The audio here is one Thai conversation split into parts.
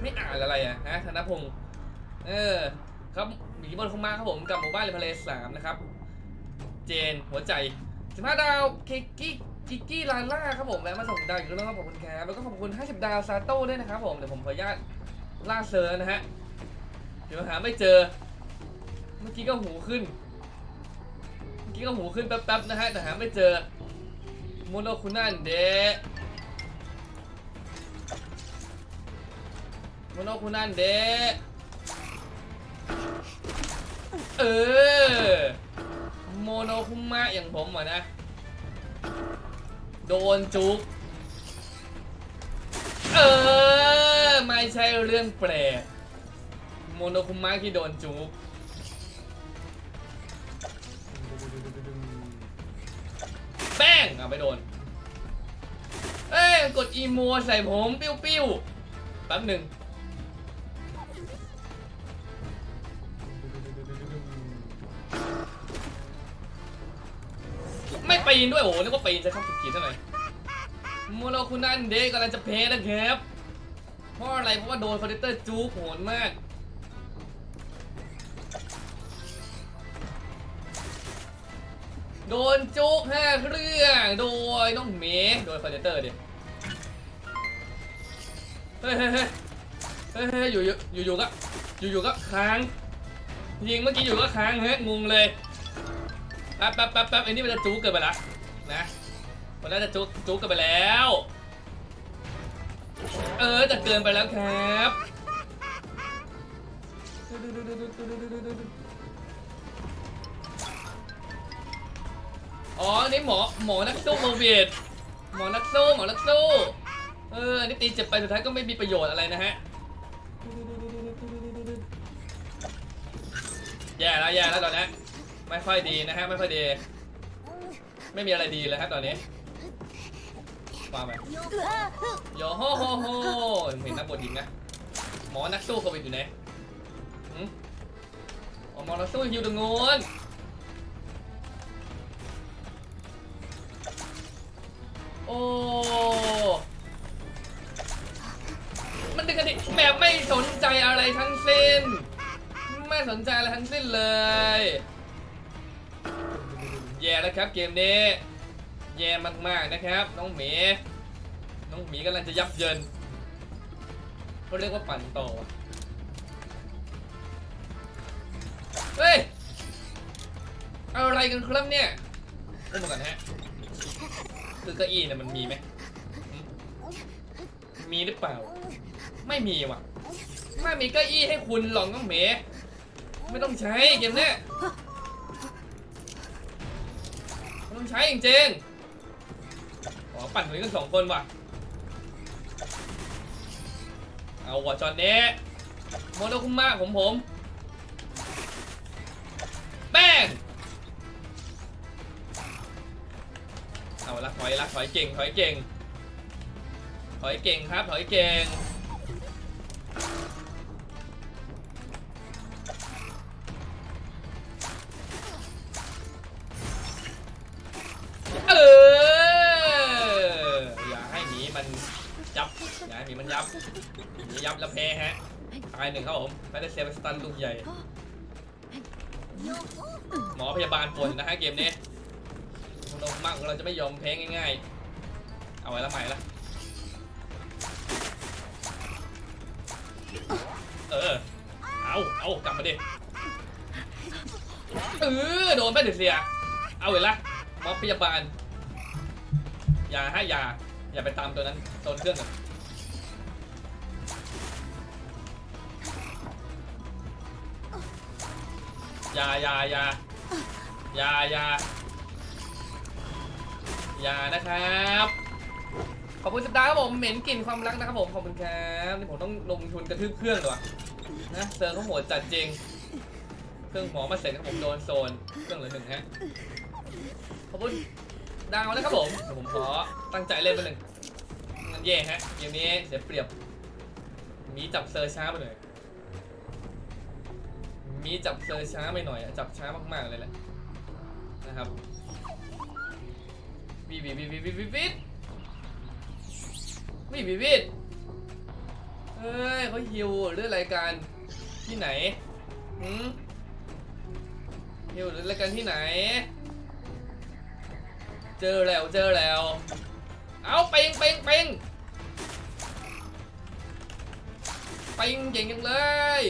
ไม่อ่านอะไรอะฮะธนพงศ์เออครับหมีบนคงมาครับผมกับหมู่บ้านเลพเลสามนะครับ เจนหัวใจสิบห้าดาวเคกกี้กิกกี้ลาล่าครับผมแวะมาส่งดาวอีกแล้วขอบคุณครับแล้วก็ขอบคุณ 50 ดาวซาโต้ด้วยนะครับผมเดี๋ยวผมขออนุญาตล่าเซอร์นะฮะเดี๋ยวหาไม่เจอ เมื่อกี้ก็หูขึ้น เมื่อกี้ก็หูขึ้นแป๊บๆนะฮะแต่หาไม่เจอโมโนคุนันเดะโมโนคุนันเดะเออ โมโนคุมะอย่างผมอะนะ โดนจุก เออ ไม่ใช่เรื่องแปลก โมโนคุมะที่โดนจุกแป้งเอาไปโดน เอ้ย กดอีโมใส่ผม ปิ้วปิ้วแป๊บหนึ่ง ปีนด้วยโอ้โหนึกว่าปีนจะเข้าสุดขีดเท่าไหร่โมโนคุนันเดกำลังจะเพนะครับเพราะอะไรเพราะว่าโดนคอร์เตอร์จู๊กโหดมากโดนจุกห้าเครื่องโดยน้องเมย์โดยคอนเทนเตอร์ดิเฮ้ยเฮ้ยเฮ้ยเฮ้ยเฮ้ยอยู่อยู่อยู่อยู่ก็อยู่อยู่ก็ค้างยิงเมื่อกี้อยู่ก็ค้างเฮ้ยงงเลย แป๊บแป๊บแป๊บแป๊บไอ้นี่มันจะจุกเกินไปละนะมันน่าจะจุกจุกเกินไปแล้ว เออแต่เกินไปแล้วครับอ๋ออันนี้หมอหมอนักสู้โควิดหมอนักสู้หมอนักสู้เอออันนี้ตีเจ็บไปสุดท้ายก็ไม่มีประโยชน์อะไรนะฮะแย่แล้วแย่แล้วตอนนี้ ไม่ค่อยดีนะฮะไม่ค่อยดี ไม่มีอะไรดีเลยครับตอนนี้ฟังไปโยโฮโฮโฮเห็นนักบทยิงนะหมอนักสู้โควิดอยู่ไหนหืมอหมอนักสู้อยู่ตรงนู้นโอ้มันดึงกันดิแบบไม่สนใจอะไรทั้งสิ้น ไม่สนใจอะไรทั้งสิ้นเลย ย่แล้วครับเกมนี้แย่มากๆนะครับ น้องหมีน้องหมีกำลังจะยับเยินเขาเรียกว่าปั่นต่อเฮ้ยอะไรกันครับเนี่ยอุ้มมาก่อนฮะคือเก้าอี้เนี่ยมันมีไหมมีหรือเปล่า ไม่มีว่ะไม่มีเก้าอี้ให้คุณหรอกน้องเมไม่ต้องใช้เกมเนี้ย ใช้จริงๆขอปั่นตรงนี้กันสองคนว่ะ เอาว่ะจอนเนี้โมโนคุมะผมผม แป้ง เอาละถอยละถอยเก่งถอยเก่งถอยเก่งครับถอยเก่ง ยับหมียับแล้วแพ้ฮะตายหนึ่งครับผมไม่ได้เซฟสตันลูกใหญ่ หมอพยาบาลป่วนนะฮะเกมนี้ลงมากเราจะไม่ยอมแพ้ง่าย ๆ เอาไว้ละใหม่ละเออ เอาเอากลับมาดิ เออ โดนไปเดือดเสีย เอาไว้ละหมอพยาบาล อย่าให้อย่า อย่าไปตามตัวนั้นโซนเครื่องกัน ยายายายายายานะครับขอบคุณสัปดาห์ครับผมเหม็นกลิ่นความรักนะครับผมขอบคุณครับนี่ผมต้องลงทุนกระทืบเครื่องเลยวะนะเซิร์ฟเขาโหดจัดจริง เครื่องหมอมาเสร็จครับผมโดนโซนเครื่องเหลือหนึ่งฮะขอบคุณดาวนะครับผมเดี๋ยวผมขอตั้งใจเล่นไปหนึ่งงั้นแย่ฮะเกมนี้เสียเปรียบมีจับเซอร์ช้าไปหน่อย มีจับเซอร์ช้าไปหน่อยอะจับช้ามากๆเลยแหละนะครับวีวีวีวีวีวีวีวีวีวีวีเฮ้ยเขาฮิวหรืออะไรกันที่ไหนหืมฮิวหรืออะไรกันที่ไหน เจอแล้วเจอแล้ว เอาเป่งเป่งเป่งเป่งเก่งจังเลย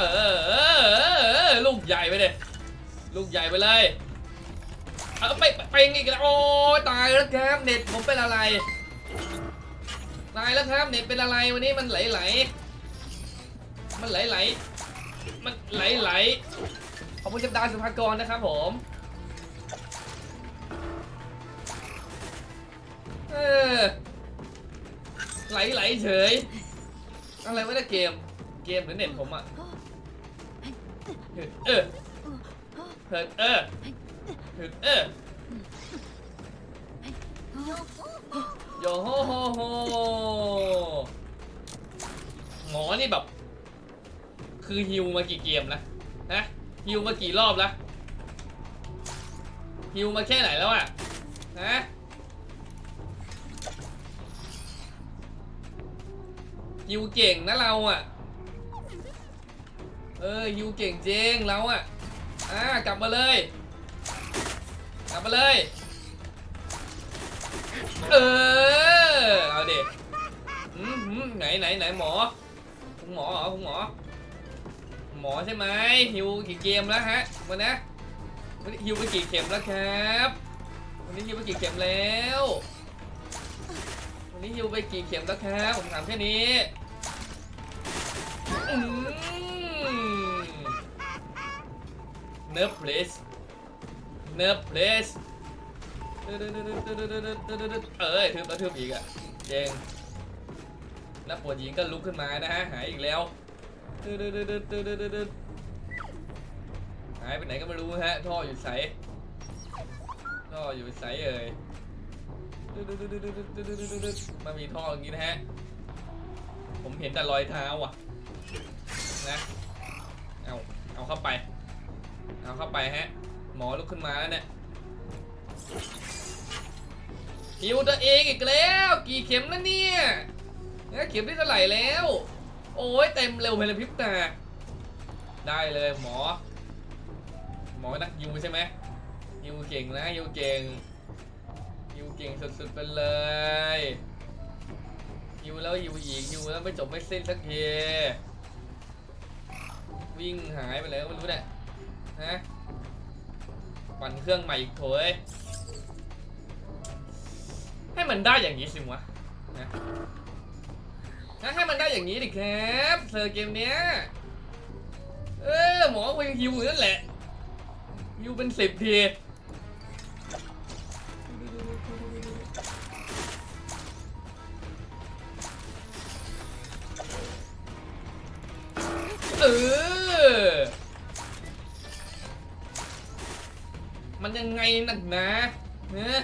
เออเออเออลูกใหญ่ไปเลยลูกใหญ่ไปเลยเอาไปเป่งอีกแล้วโอ้ยตายแล้วครับเน็ตผมเป็นอะไรตายแล้วครับเน็ตเป็นอะไรวันนี้มันไหลไหลมันไหลไหลมันไหลไหลขอบคุณจับดาสุภากรนะครับผมเออไหลไหลเฉยอะไรวะเนี่ยเกม กมหรือเน็ตผมอะเออเออเออเออเออโยโฮโฮโฮหมอนี่แบบ คือฮิวมากี่เกมแล้วนะฮิวมากี่รอบแล้วฮิวมาแค่ไหนแล้วอะฮะฮิวเก่งนะเราอะ เออฮิวเก่งจริงเราอะอ่ากลับมาเลย กลับมาเลย เออ เอาเด็กอืมหืมไหนไหนไหนหมอ คุณหมอเหรอคุณหมอ หมอใช่ไหมฮิวกี่เกมแล้วฮะวันนะวันนี้ฮิวไปกี่เข็มแล้วครับวันนี้ฮิวไปกี่เข็มแล้ววันนี้ฮิวไปกี่เข็มแล้วครับผมถามแค่นี้ เนิร์ฟเพลสเนิร์ฟเพลสเอ้ยทึบแล้วทึบอีกอะเจงแล้วปวดหญิงก็ลุกขึ้นมานะฮะหายอีกแล้วหายไปไหนก็ไม่รู้ฮะท่ออยู่ใสท่ออยู่ใสเอ่ยมามีท่ออย่างนี้นะฮะผมเห็นแต่รอยเท้าอะนะเอาเอาเข้าไป เอาเข้าไปฮะ หมอลุกขึ้นมาแล้วเนี่ยฮิวตัวเองอีกแล้ว กี่เข็มแล้วเนี่ยเนี่ยเข็มที่เท่าไหร่แล้ว โอ้ยเต็มเร็วไปเลยพิบตาได้เลยหมอ หมอนักยูใช่ไหมยูเก่งนะยูเก่งยูเก่งสุดๆไปเลยยูแล้วยูอีกยูแล้วไม่จบไม่สิ้นสักทีวิ่งหายไปเลยไม่รู้เนี่ย ฮะปั่นเครื่องใหม่อีกโถยให้มันได้อย่างนี้สิวะนะนให้มันได้อย่างนี้ดิครับเซอร์เกมเนี้ย เออหมอคุยฮิวอยู่นั่นแหละฮิวเป็นสิบที มันยังไงนักหนาเนะ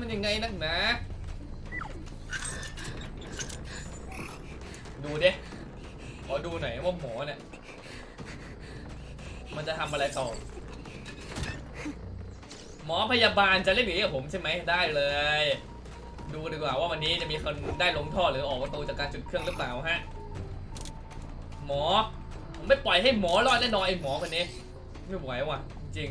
มันยังไงนักหนา ดูดิขอดูหน่อยว่าหมอเนี่ย มันจะทำอะไรต่อ หมอพยาบาลจะเล่นอย่างนี้กับผมใช่ไหมได้เลย ดูดีกว่าว่าวันนี้จะมีคนได้ลงท่อหรือออกประตูจากการจุดเครื่องหรือเปล่าฮะ หมอ ผมไม่ปล่อยให้หมอรอดแน่นอนไอ้หมอคนนี้ ไม่ไหวว่ะ จริง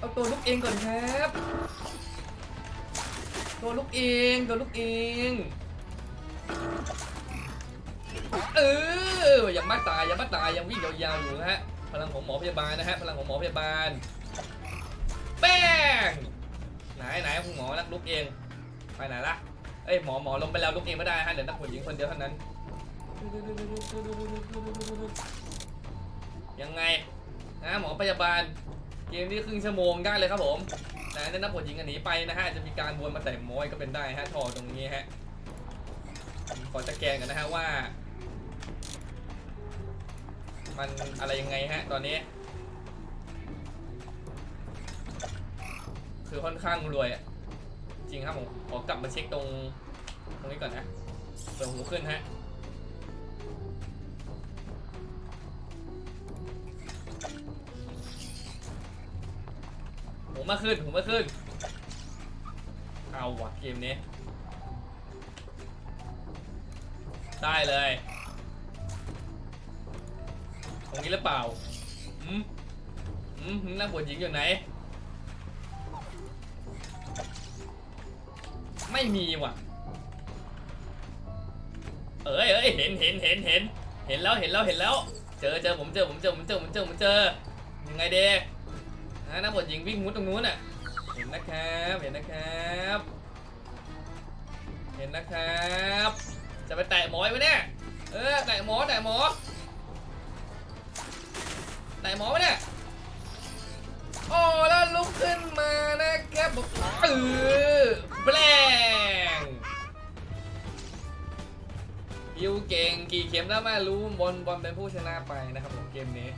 เอาตัวลุกเองก่อนครับ ตัวลุกเองตัวลุกเอง เออยังไม่ตายยังไม่ตายยังวิ่งยาวๆอยู่นะฮะพลังของหมอพยาบาลนะฮะพลังของหมอพยาบาลแป้งไหนไหนคุณหมอนักลุกเองไปไหนละเอ้ยหมอหมอลงไปแล้วลุกเองไม่ได้ฮะเดี๋ยวนักผู้หญิงคนเดียวเท่านั้นยังไงนะหมอพยาบาล เกมนี้ครึ่งชั่วโมงได้เลยครับผมนะนั่นนับผลยิงอันนี้ไปนะฮะจะมีการวนมาแต่มอยก็เป็นได้ฮะทอตรงนี้ฮะขอจะแกนกันนะฮะว่า มันอะไรยังไงฮะตอนนี้ คือค่อนข้างรวยอะจริงครับผมขอกลับมาเช็คตรงตรงนี้ก่อนนะเปิดหูขึ้นฮะ มาขึ้นผมมาขึ้น เอาวะเกมนี้ ได้เลยตรงนี้หรือเปล่าอืมอืมนักบวชหญิงอยู่ไหน ไม่มีว่ะ เอ้ยเอ้ยเห็นเห็นเห็นเห็น เห็นแล้วเห็นแล้วเห็นแล้ว เจอเจอผมเจอผมเจอผมเจอผมเจอผมเจอ ยังไงเด ฮะนักบวชหญิงวิ่งมุดตรงนู้นน่ะ เห็นนะครับ เห็นนะครับ เห็นนะครับ จะไปแตะหมอยไหมเนี่ย เออ แตะหมอ แตะหมอ แตะหมอไหมเนี่ย โอ้แล้วลุกขึ้นมานะครับผมเออแปลงยิวเก่งกี่เข็มแล้วไม่รู้บอลบอลเป็นผู้ชนะไปนะครับผมเกมนี้